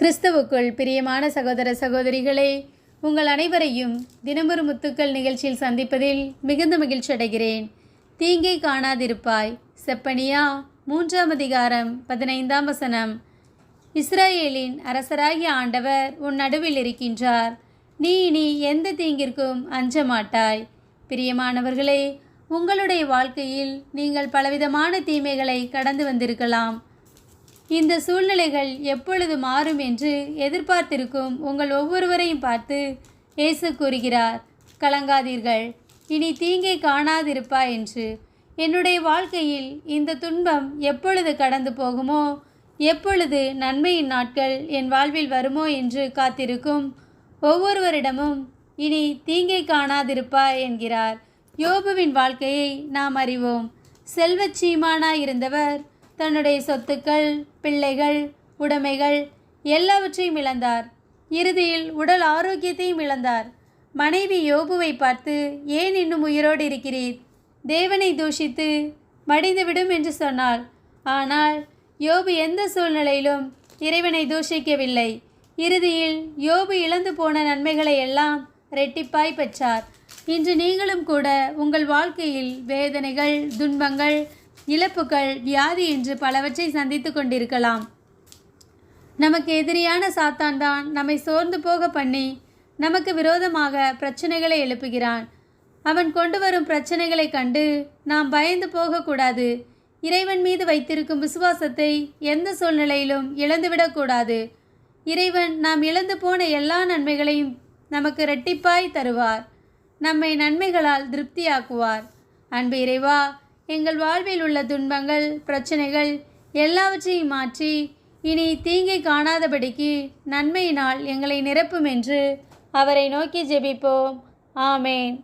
கிறிஸ்துவுக்குள் பிரியமான சகோதர சகோதரிகளே உங்கள் அனைவரையும் தினமொரு முத்துக்கள் நிகழ்ச்சியில் சந்திப்பதில் மிகுந்த மகிழ்ச்சி அடைகிறேன். தீங்கை காணாதிருப்பாய். செப்பனியா மூன்றாம் அதிகாரம் பதினைந்தாம் வசனம். இஸ்ரேலின் அரசராகிய ஆண்டவர் உன் நடுவில் இருக்கின்றார். நீ இனி எந்த தீங்கிற்கும் அஞ்ச மாட்டாய் பிரியமானவர்களே உங்களுடைய வாழ்க்கையில் நீங்கள் பலவிதமான தீமைகளை கடந்து வந்திருக்கலாம். இந்த சூழ்நிலைகள் எப்பொழுது மாறும் என்று எதிர்பார்த்திருக்கும் உங்கள் ஒவ்வொருவரையும் பார்த்து இயேசு கூறுகிறார் கலங்காதீர்கள். இனி தீங்கை காணாதிருப்பா என்று. என்னுடைய வாழ்க்கையில் இந்த துன்பம் எப்பொழுது கடந்து போகுமோ எப்பொழுது நன்மையின் நாட்கள் என் வாழ்வில் வருமோ என்று காத்திருக்கும் ஒவ்வொருவரிடமும் இனி தீங்கை காணாதிருப்பா என்கிறார். யோபுவின் வாழ்க்கையை நாம் அறிவோம். செல்வச் இருந்தவர் தன்னுடைய சொத்துக்கள் பிள்ளைகள் உடைமைகள் எல்லாவற்றையும் இழந்தார். இறுதியில் உடல் ஆரோக்கியத்தையும் இழந்தார். மனைவி யோபுவை பார்த்து ஏன் இன்னும் உயிரோடு இருக்கிறீர்? தேவனை தூஷித்து மடிந்துவிடும் என்று சொன்னாள். ஆனால் யோபு எந்த சூழ்நிலையிலும் இறைவனை தூஷிக்கவில்லை. இறுதியில் யோபு இழந்து போன நன்மைகளை எல்லாம் ரெட்டிப்பாய் பெற்றார். இன்று நீங்களும் கூட உங்கள் வாழ்க்கையில் வேதனைகள் துன்பங்கள் இழப்புகள் வியாதி என்று பலவற்றை சந்தித்து கொண்டிருக்கலாம். நமக்கு எதிரியான சாத்தான் தான் நம்மை சோர்ந்து போக பண்ணி நமக்கு விரோதமாக பிரச்சனைகளை எழுப்புகிறான். அவன் கொண்டு வரும் பிரச்சனைகளை கண்டு நாம் பயந்து போகக்கூடாது. இறைவன் மீது வைத்திருக்கும் விசுவாசத்தை எந்த சூழ்நிலையிலும் இழந்துவிடக்கூடாது இறைவன் நாம் இழந்து போன எல்லா நன்மைகளையும் நமக்கு இரட்டிப்பாய் தருவார். நம்மை நன்மைகளால் திருப்தியாக்குவார். அன்பு இறைவா எங்கள் வாழ்வில் உள்ள துன்பங்கள் பிரச்சனைகள் எல்லாவற்றையும் மாற்றி இனி தீங்கை காணாதபடிக்கு நன்மையினால் எங்களை நிரப்பும் என்று அவரை நோக்கி ஜெபிப்போம். ஆமேன்.